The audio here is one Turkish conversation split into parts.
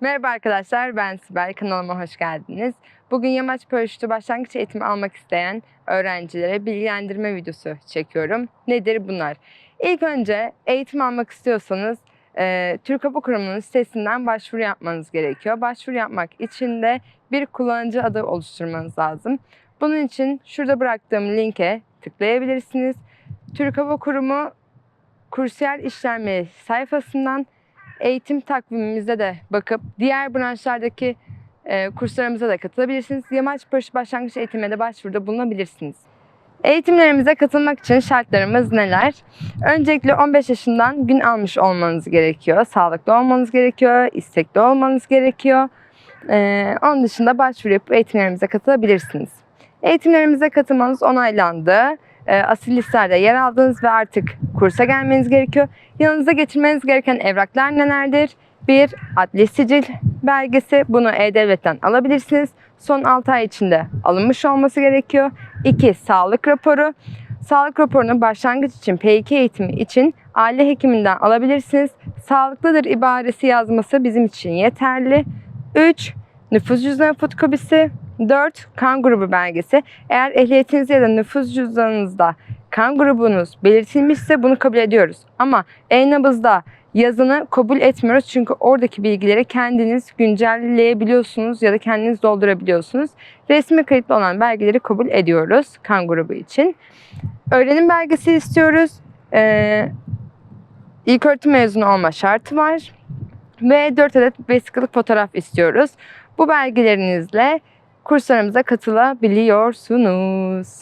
Merhaba arkadaşlar, ben Sibel. Kanalıma hoş geldiniz. Bugün yamaç paraşütü başlangıç eğitimi almak isteyen öğrencilere bilgilendirme videosu çekiyorum. Nedir bunlar? İlk önce eğitim almak istiyorsanız e, Türk Hava Kurumu'nun sitesinden başvuru yapmanız gerekiyor. Başvuru yapmak için de bir kullanıcı adı oluşturmanız lazım. Bunun için şurada bıraktığım linke tıklayabilirsiniz. Türk Hava Kurumu kursiyer işlemleri sayfasından eğitim takvimimize de bakıp diğer branşlardaki e, kurslarımıza da katılabilirsiniz. Yamaç paraşüt başlangıç eğitimine de başvuruda bulunabilirsiniz. Eğitimlerimize katılmak için şartlarımız neler? Öncelikle 15 yaşından gün almış olmanız gerekiyor. Sağlıklı olmanız gerekiyor, istekli olmanız gerekiyor. Ee, onun dışında başvuru yapıp eğitimlerimize katılabilirsiniz. Eğitimlerimize katılmanız onaylandı. Ee, asil listelerde yer aldınız ve artık kursa gelmeniz gerekiyor. Yanınıza getirmeniz gereken evraklar nelerdir? Bir, adli sicil belgesi. Bunu E-Devlet'ten alabilirsiniz. Son 6 ay içinde alınmış olması gerekiyor. İki, sağlık raporu. Sağlık raporunu başlangıç için P2 eğitimi için aile hekiminden alabilirsiniz. Sağlıklıdır ibaresi yazması bizim için yeterli. 3. Nüfus cüzdanı fotokopisi. 4. Kan grubu belgesi. Eğer ehliyetiniz ya da nüfus cüzdanınızda kan grubunuz belirtilmişse bunu kabul ediyoruz. Ama e-nabızda yazını kabul etmiyoruz çünkü oradaki bilgileri kendiniz güncelleyebiliyorsunuz ya da kendiniz doldurabiliyorsunuz. Resmi kayıtlı olan belgeleri kabul ediyoruz kan grubu için. Öğrenim belgesi istiyoruz. Ee, ilk öğretim mezunu olma şartı var. Ve 4 adet vesikalık fotoğraf istiyoruz. Bu belgelerinizle kurslarımıza katılabiliyorsunuz.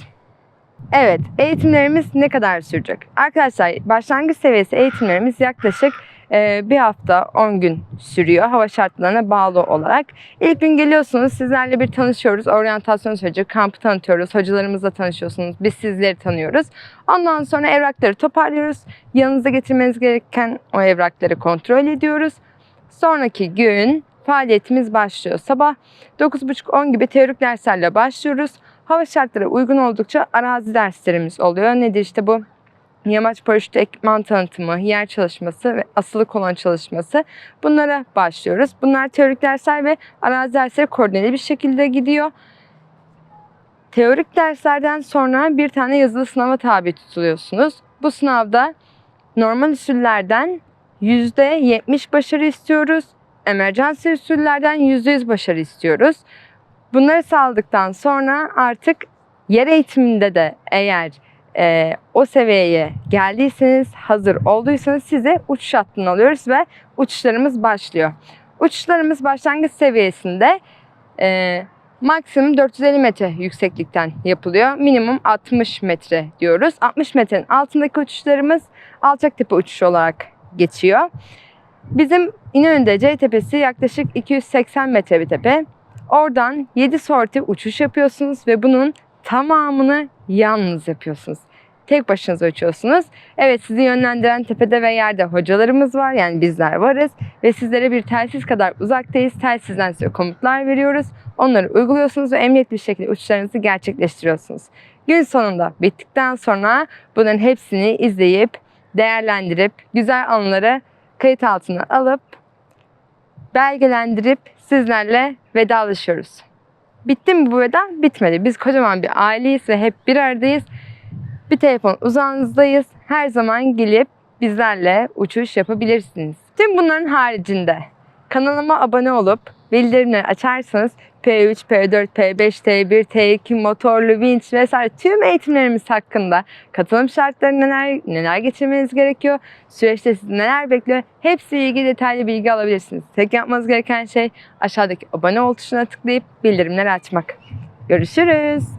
Evet, eğitimlerimiz ne kadar sürecek? Arkadaşlar, başlangıç seviyesi eğitimlerimiz yaklaşık e, bir hafta 10 gün sürüyor hava şartlarına bağlı olarak. İlk gün geliyorsunuz, sizlerle bir tanışıyoruz, oryantasyon süreci, kampı tanıtıyoruz, hocalarımızla tanışıyorsunuz, biz sizleri tanıyoruz. Ondan sonra evrakları toparlıyoruz, yanınıza getirmeniz gereken o evrakları kontrol ediyoruz. Sonraki gün faaliyetimiz başlıyor. Sabah 9.30-10 gibi teorik derslerle başlıyoruz. Hava şartları uygun oldukça arazi derslerimiz oluyor. Nedir işte bu? Yamaç paraşütü ekipman tanıtımı, yer çalışması ve asılı kolon çalışması. Bunlara başlıyoruz. Bunlar teorik dersler ve arazi dersleri koordineli bir şekilde gidiyor. Teorik derslerden sonra bir tane yazılı sınava tabi tutuluyorsunuz. Bu sınavda normal usullerden %70 başarı istiyoruz. Emergency usullerden %100 başarı istiyoruz. Bunları sağladıktan sonra artık yer eğitiminde de eğer e, o seviyeye geldiyseniz, hazır olduysanız size uçuş hattını alıyoruz ve uçuşlarımız başlıyor. Uçuşlarımız başlangıç seviyesinde e, maksimum 450 metre yükseklikten yapılıyor. Minimum 60 metre diyoruz. 60 metrenin altındaki uçuşlarımız alçak tepe uçuşu olarak geçiyor. Bizim İnönü'de C tepesi yaklaşık 280 metre bir tepe. Oradan 7 sorti uçuş yapıyorsunuz ve bunun tamamını yalnız yapıyorsunuz. Tek başınıza uçuyorsunuz. Evet sizi yönlendiren tepede ve yerde hocalarımız var. Yani bizler varız. Ve sizlere bir telsiz kadar uzaktayız. Telsizden size komutlar veriyoruz. Onları uyguluyorsunuz ve emniyetli bir şekilde uçuşlarınızı gerçekleştiriyorsunuz. Gün sonunda bittikten sonra bunların hepsini izleyip, değerlendirip, güzel anıları kayıt altına alıp belgelendirip sizlerle vedalaşıyoruz. Bitti mi bu veda? Bitmedi. Biz kocaman bir aileyiz ve hep bir aradayız. Bir telefon uzağınızdayız. Her zaman gelip bizlerle uçuş yapabilirsiniz. Tüm bunların haricinde kanalıma abone olup bildirimleri açarsanız P3, P4, P5, T1, T2, motorlu, vinç vesaire tüm eğitimlerimiz hakkında katılım şartları neler, neler getirmeniz gerekiyor, süreçte sizi neler bekliyor hepsiyle ilgili detaylı bilgi alabilirsiniz. Tek yapmanız gereken şey aşağıdaki abone ol tuşuna tıklayıp bildirimleri açmak. Görüşürüz.